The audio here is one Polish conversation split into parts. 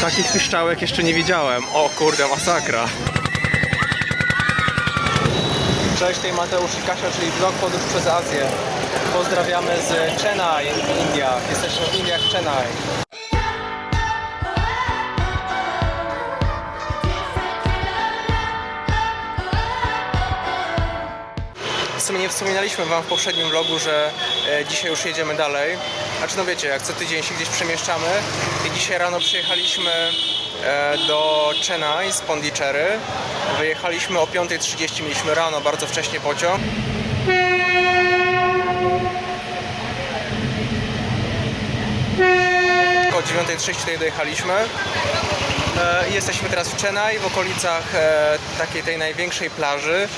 Takich piszczałek jeszcze nie widziałem. O kurde, masakra. Cześć, tutaj Mateusz i Kasia, czyli vlog podróż przez Azję. Pozdrawiamy z Chennai w Indiach. Jesteśmy w Indiach, Chennai. Sumie nie wspominaliśmy Wam w poprzednim vlogu, że e, dzisiaj już jedziemy dalej. Znaczy no wiecie, jak co tydzień się gdzieś przemieszczamy i dzisiaj rano przyjechaliśmy e, do Chennai z Pondicherry. Wyjechaliśmy o 5.30, mieliśmy rano bardzo wcześnie pociąg. O 9.30 tutaj dojechaliśmy. E, Jesteśmy teraz w Chennai, w okolicach takiej tej największej plaży,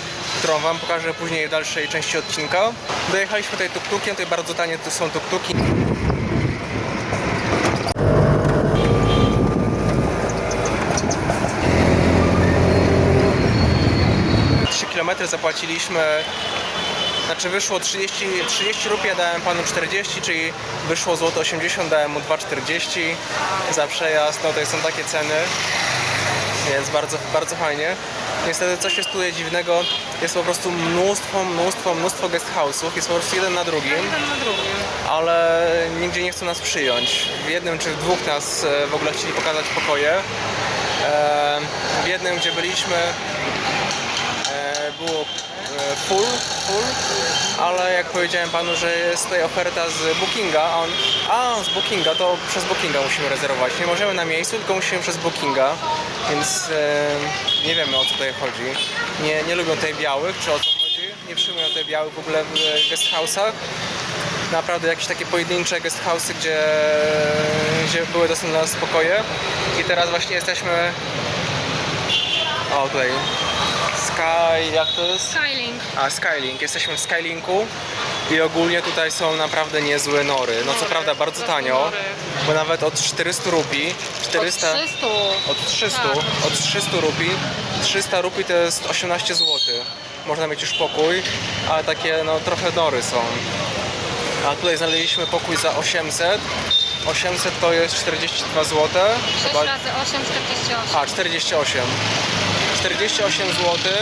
którą Wam pokażę później w dalszej części odcinka. Dojechaliśmy tutaj tuktukiem, tutaj bardzo tanie tu są tuktuki. Kilometry zapłaciliśmy znaczy wyszło 30, 30 rupii, ja dałem panu 40, czyli wyszło złoto 80, dałem mu 2,40 za przejazd, no to są takie ceny, więc bardzo, bardzo fajnie. Niestety coś jest tutaj dziwnego, jest po prostu mnóstwo, mnóstwo, mnóstwo guest house'ów, jest po prostu jeden na drugim, Jeden na drugim. ale nigdzie nie chcą nas przyjąć. W jednym czy w dwóch nas e, w ogóle chcieli pokazać pokoje. E, W jednym, gdzie byliśmy, e, było full, full, ale jak powiedziałem panu, że jest tutaj oferta z Bookinga, a on, a z Bookinga, to przez Bookinga musimy rezerwować. Nie możemy na miejscu, tylko musimy przez Bookinga, więc e, nie wiemy o co tutaj chodzi. Nie, nie lubią tutaj białych, czy o co chodzi? Nie przyjmują tutaj białych w ogóle w e, guest house'ach. Naprawdę jakieś takie pojedyncze guest house'y, gdzie, gdzie były dostępne dla nas. I teraz właśnie jesteśmy o, tutaj. Sky, jak to jest? Skyling. A, Skylink. Jesteśmy w Skylinku i ogólnie tutaj są naprawdę niezłe nory. No co Nory, prawda bardzo po prostu tanio, nory. bo nawet od 400 rupii, 400... Od 300. Od 300, Tak. od 300 rupii, 300 rupii to jest 18 zł. Można mieć już pokój, ale takie no trochę nory są. A tutaj znaleźliśmy pokój za 800. 800 to jest 42 zł. 6 razy 8, 48. A, 48. 48 zł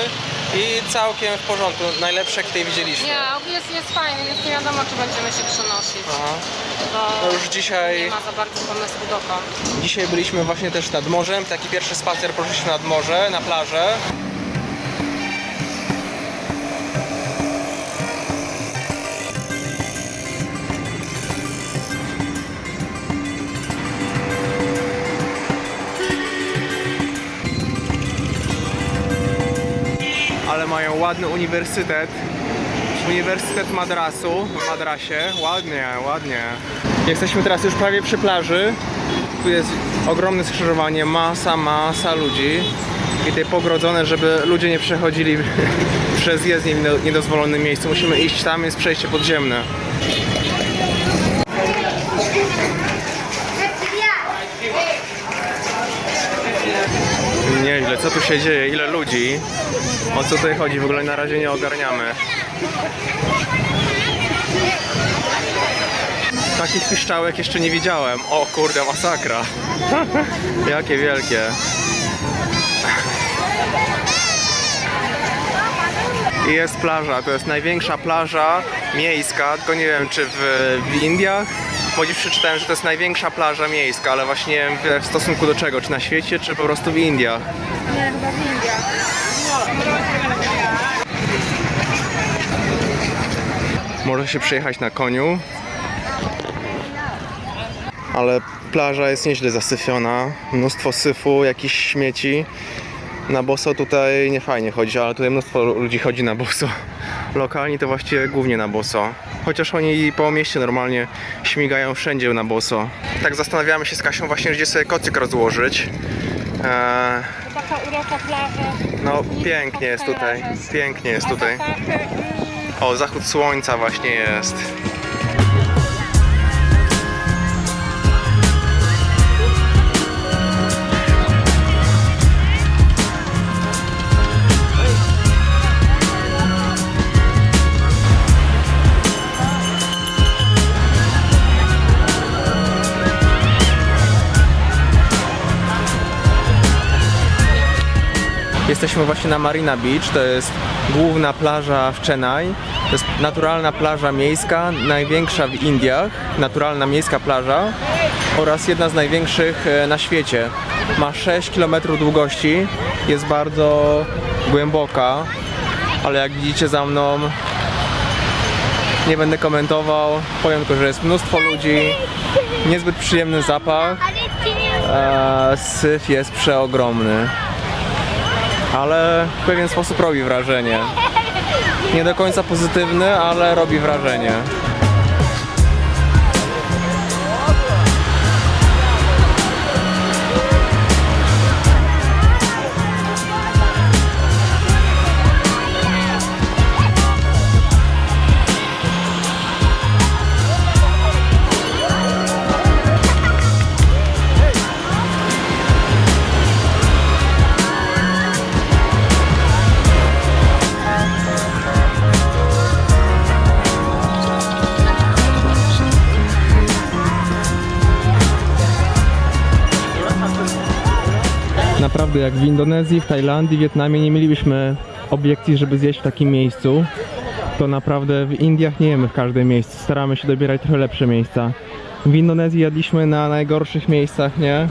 i całkiem w porządku. Najlepsze jak tutaj widzieliśmy. Nie, jest, jest fajny, więc nie wiadomo, czy będziemy się przenosić. Aha. Bo No już dzisiaj, nie ma za bardzo pomysłu dokąd. dzisiaj byliśmy właśnie też nad morzem. Taki pierwszy spacer poszliśmy nad morze, na plażę. Mają ładny uniwersytet. Uniwersytet Madrasu w Madrasie. Ładnie, ładnie. Jesteśmy teraz już prawie przy plaży. Tu jest ogromne skrzyżowanie, masa, masa ludzi. I tutaj pogrodzone, żeby ludzie nie przechodzili przez jezdnię w niedo- niedozwolonym miejscu. Musimy iść tam, jest przejście podziemne. Nieźle, co tu się dzieje, ile ludzi, o co tutaj chodzi, w ogóle na razie nie ogarniamy. Takich piszczałek jeszcze nie widziałem. O kurde, masakra. Jakie wielkie. I jest plaża, to jest największa plaża miejska, tylko nie wiem czy w, w Indiach, bo dziś przeczytałem, że to jest największa plaża miejska, ale właśnie nie wiem w stosunku do czego, czy na świecie, czy po prostu w Indiach. Nie, chyba w Indiach. Może się przejechać na koniu. Ale plaża jest nieźle zasyfiona. Mnóstwo syfu, jakichś śmieci. Na boso tutaj nie fajnie chodzi, ale tutaj mnóstwo ludzi chodzi na boso. Lokalni to właściwie głównie na boso. Chociaż oni po mieście normalnie śmigają wszędzie na boso. Tak zastanawiamy się z Kasią właśnie, gdzie sobie kocyk rozłożyć. Eee, Taka uroka plaża. no pięknie jest tutaj. Pięknie jest tutaj. O, zachód słońca właśnie jest. Jesteśmy właśnie na Marina Beach, to jest główna plaża w Chennai. To jest naturalna plaża miejska, największa w Indiach, naturalna miejska plaża oraz jedna z największych e, na świecie. Ma 6 km długości, jest bardzo głęboka, ale jak widzicie za mną nie będę komentował, powiem tylko, że jest mnóstwo ludzi, niezbyt przyjemny zapach, e, syf jest przeogromny, ale w pewien sposób robi wrażenie. Nie do końca pozytywny, ale robi wrażenie. Naprawdę jak w Indonezji, w Tajlandii, Wietnamie nie mielibyśmy obiekcji, żeby zjeść w takim miejscu, to naprawdę w Indiach nie jemy w każdym miejscu. Staramy się dobierać trochę lepsze miejsca. W Indonezji jadliśmy na najgorszych miejscach, nie?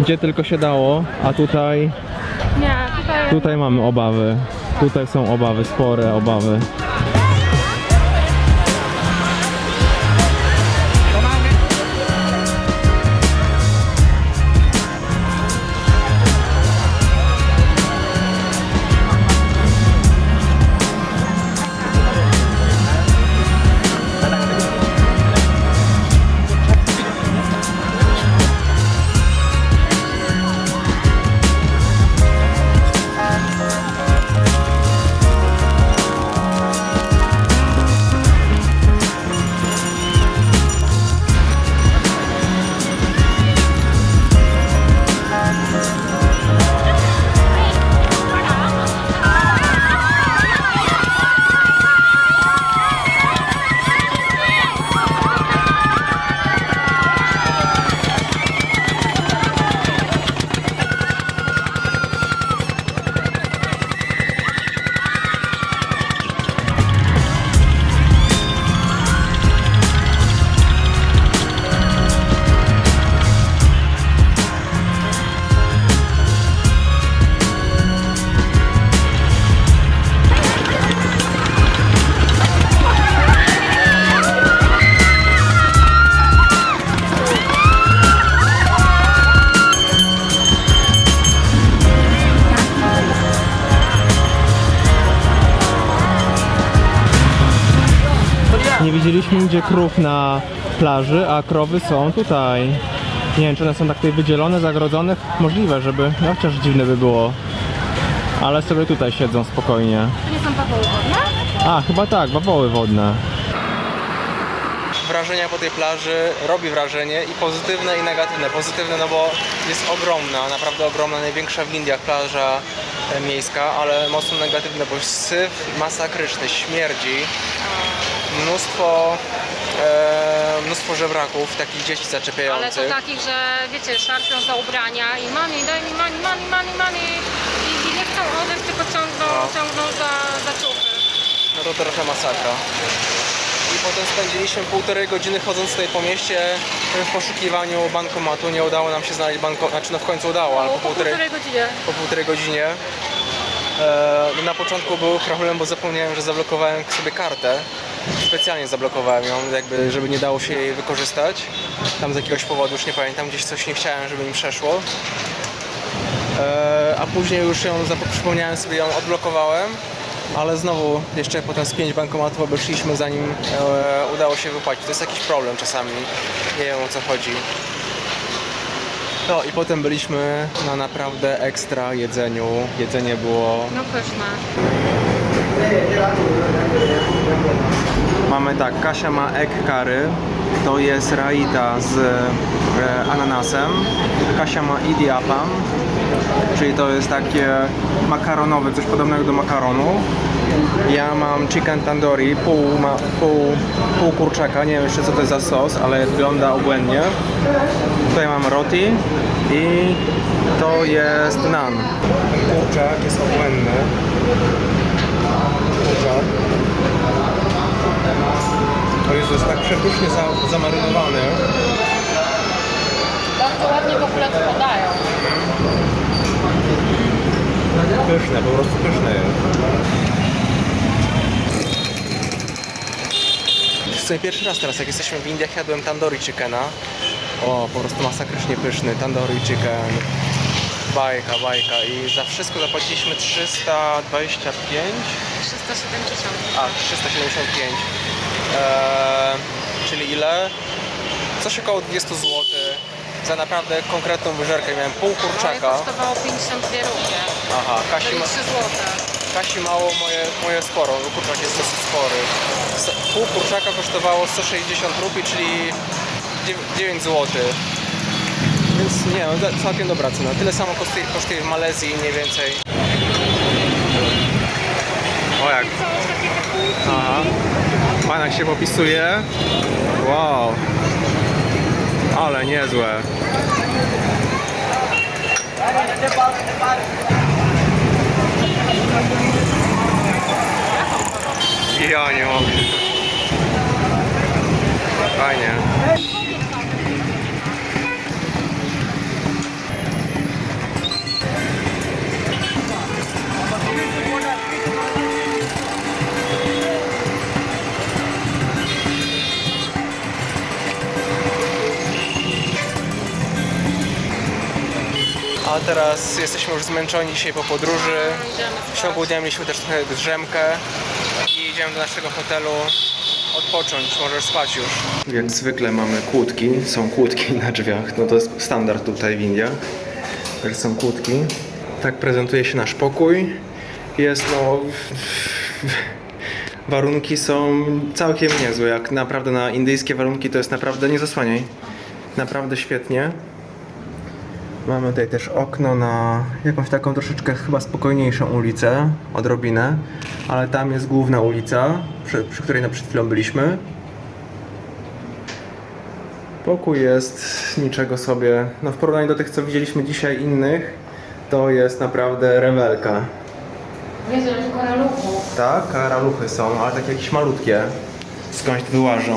Gdzie tylko się dało, a tutaj, Nie, tutaj... tutaj mamy obawy. Tutaj są obawy, spore obawy. Nie widzieliśmy nigdzie krów na plaży, a krowy są tutaj. Nie wiem, czy one są tak tutaj wydzielone, zagrodzone. Możliwe, żeby. No chociaż dziwne by było. Ale sobie tutaj siedzą spokojnie. To nie są bawoły wodne? A, chyba tak, bawoły wodne. Wrażenia po tej plaży robi wrażenie i pozytywne i negatywne. Pozytywne, no bo jest ogromna, naprawdę ogromna, największa w Indiach plaża e, miejska, ale mocno negatywne, bo jest syf masakryczny, śmierdzi. Mnóstwo, e, mnóstwo żebraków, takich dzieci Ale to takich, że wiecie, szarpią za ubrania i mami, daj mi mani, mani, mani, mani. I, i nie chcą odejść, tylko ciągną, No. ciągną za, za ciuchy. No to trochę masakra. I potem spędziliśmy półtorej godziny chodząc tutaj po mieście w poszukiwaniu bankomatu. Nie udało nam się znaleźć bankomatu, znaczy no w końcu udało, ale Po po półtorej, półtorej godzinie. po półtorej godzinie. E, na początku był problem, bo zapomniałem, że zablokowałem sobie kartę. Specjalnie zablokowałem ją, jakby, żeby nie dało się jej wykorzystać. Tam z jakiegoś powodu, już nie pamiętam, gdzieś coś nie chciałem, żeby mi przeszło. E, a później już ją, przypomniałem sobie, ją odblokowałem. Ale znowu jeszcze potem z pięć bankomatów obeszliśmy zanim e, udało się wypłacić. To jest jakiś problem czasami. Nie wiem o co chodzi. No i potem byliśmy na naprawdę ekstra jedzeniu. Jedzenie było No pyszne. Mamy tak, Kasia ma egg curry, to jest raita z e, ananasem. Kasia ma idiapam, czyli to jest takie makaronowe, coś podobnego do makaronu. Ja mam chicken tandoori, pół, ma, pół, pół kurczaka, nie wiem jeszcze co to jest za sos, ale wygląda obłędnie. Tutaj mam roti i to jest nan. Kurczak jest obłędny. Kurczak. O Jezu, jest tak przepysznie za, zamarynowany. Bardzo ładnie w ogóle to podają. Pyszne, po prostu pyszne jest. W sumie pierwszy raz teraz, jak jesteśmy w Indiach, jadłem tandoori chickena. O, po prostu masakrycznie pyszny tandoori chicken. Bajka, bajka. I za wszystko zapłaciliśmy 325, 370. a 375. Eee, czyli ile? Coś około 20 zł. Za naprawdę konkretną wyżerkę. Miałem pół Moje kurczaka. kosztowało 52 rubie. Aha, Kasi Czyli ma... 3 złote. Kasi mało, moje, moje sporo, bo kurczak jest dosyć spory. S- Pół kurczaka kosztowało 160 rupii, czyli 9 zł. Więc nie, no, to całkiem dobra cena. Tyle samo kosztuje, kosztuje w Malezji, mniej więcej. O jak, Są już takie kapułki. aha. Pan jak się popisuje. Wow. Ale niezłe. Ja nie mogę. Fajnie. A teraz jesteśmy już zmęczeni dzisiaj po podróży. W ciągu dnia mieliśmy też trochę drzemkę i idziemy do naszego hotelu odpocząć, możesz spać już. Jak zwykle mamy kłódki, są kłódki na drzwiach, no to jest standard tutaj w Indiach, że są kłódki. Tak prezentuje się nasz pokój. Jest no... Warunki są całkiem niezłe, jak naprawdę na indyjskie warunki to jest naprawdę, nie zasłaniaj, naprawdę świetnie. Mamy tutaj też okno na jakąś taką troszeczkę chyba spokojniejszą ulicę, odrobinę, ale tam jest główna ulica, przy, przy której na przed chwilą byliśmy. Pokój jest niczego sobie, no w porównaniu do tych co widzieliśmy dzisiaj innych, to jest naprawdę rewelka. Jezu, tylko raluchów. Tak, karaluchy są, ale takie jakieś malutkie, skądś wyłażą.